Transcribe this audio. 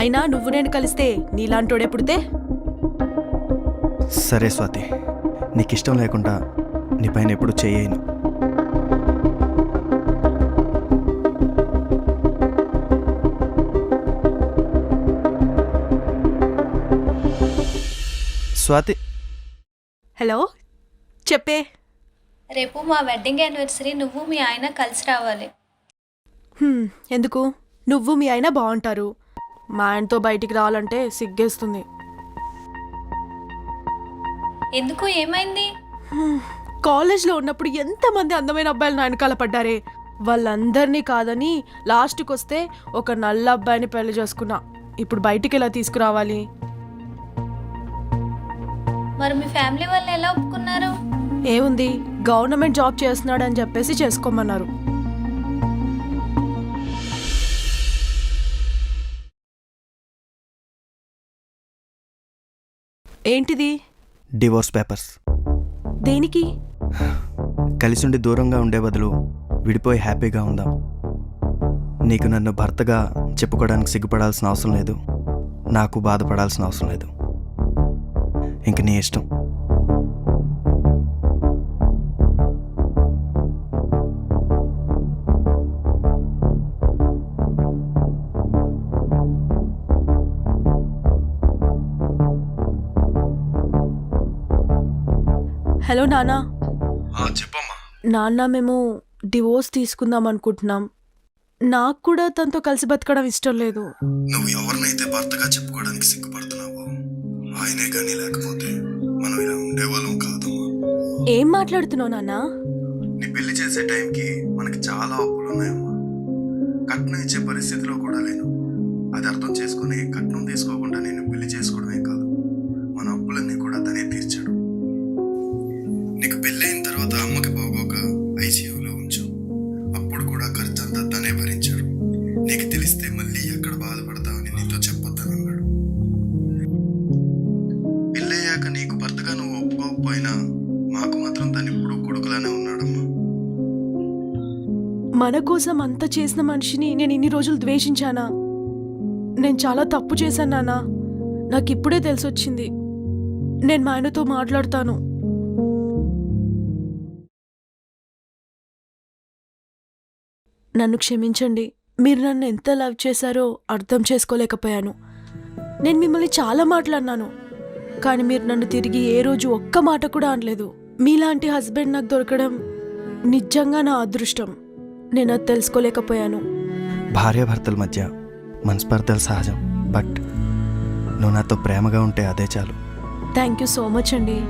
అయినా నువ్వు నేను కలిస్తే నీలాంటోడే పుడితే? సరే స్వాతి నీకు ఇష్టం లేకుండా నీ పైన ఎప్పుడు చేయను. స్వాతి. హలో చెప్పే. రేపు మా వెడ్డింగ్ యానివర్సరీ నువ్వు మీ ఆయన కలిసి రావాలి. హ్మ్, ఎందుకు? నువ్వు మీ అయినా బాగుంటారు మా ఆయనతో బయటికి రావాలంటే సిగ్గేస్తుంది. ఎందుకు? ఏమైంది? కాలేజ్లో ఉన్నప్పుడు ఎంతమంది అందమైన అబ్బాయిలు నా వెనకాల పడ్డారే. వాళ్ళందరినీ కాదని లాస్ట్కి వస్తే ఒక నల్ల అబ్బాయిని పెళ్ళి చేసుకున్నా. ఇప్పుడు బయటికి ఎలా తీసుకురావాలి? మరి మీ ఫ్యామిలీ వాళ్ళు ఎలా ఒప్పుకున్నారు? ఏముంది? గవర్నమెంట్ జాబ్ చేస్తున్నాడని చెప్పేసి చేసుకోమన్నారు. ఏంటిది? డివోర్స్ పేపర్స్ దేనికి? కలిసి ఉండి దూరంగా ఉండే బదులు విడిపోయి హ్యాపీగా ఉందాం. నీకు నన్ను భర్తగా చెప్పుకోవడానికి సిగ్గుపడాల్సిన అవసరం లేదు. నాకు బాధపడాల్సిన అవసరం లేదు. ఇంక నీ ఇష్టం. హలో నానా చెప్పమ్మా. నాన్న మేము డివోర్స్ తీసుకుందాం అనుకుంటున్నాం. నాకు కూడా తనతో కలిసి బతకడం ఇష్టం లేదు. నువ్వు ఎవరినైతే భర్తగా చెప్పుకోవడానికి సిగ్గుపడుతున్నావో ఆయనే కానీ లేకపోతే మనం ఇలా ఉండేవాళ్ళం కాదమ్మా. ఏం మాట్లాడుతున్నావు నాన్న? నీ పెళ్ళి చేసే టైంకి మనకి చాలా అప్పులు ఉన్నాయమ్మా. కట్నం ఇచ్చే పరిస్థితిలో కూడా లేను. అది అర్థం చేసుకుని కట్నం తీసుకోకుండా నేను పెళ్ళి మన కోసం అంత చేసిన మనిషిని నేను ఇన్ని రోజులు ద్వేషించానా? నేను చాలా తప్పు చేశాను నాన్న. నాకు ఇప్పుడే తెలిసొచ్చింది. నేను మా ఆయనతో మాట్లాడతాను. నన్ను క్షమించండి. మీరు నన్ను ఎంత లవ్ చేశారో అర్థం చేసుకోలేకపోయాను. నేను మిమ్మల్ని చాలా మాట్లాడినాను. కానీ మీరు నన్ను తిరిగి ఏ రోజు ఒక్క మాట కూడా అనలేదు. మీలాంటి హస్బెండ్ నాకు దొరకడం నిజంగా నా అదృష్టం. నేను అది తెలుసుకోలేకపోయాను. భార్యాభర్తల మధ్య మనస్పర్ధలు సహజం బట్ నువ్వు నాతో ప్రేమగా ఉంటే అదే చాలు. థ్యాంక్ యూ సో మచ్ అండి.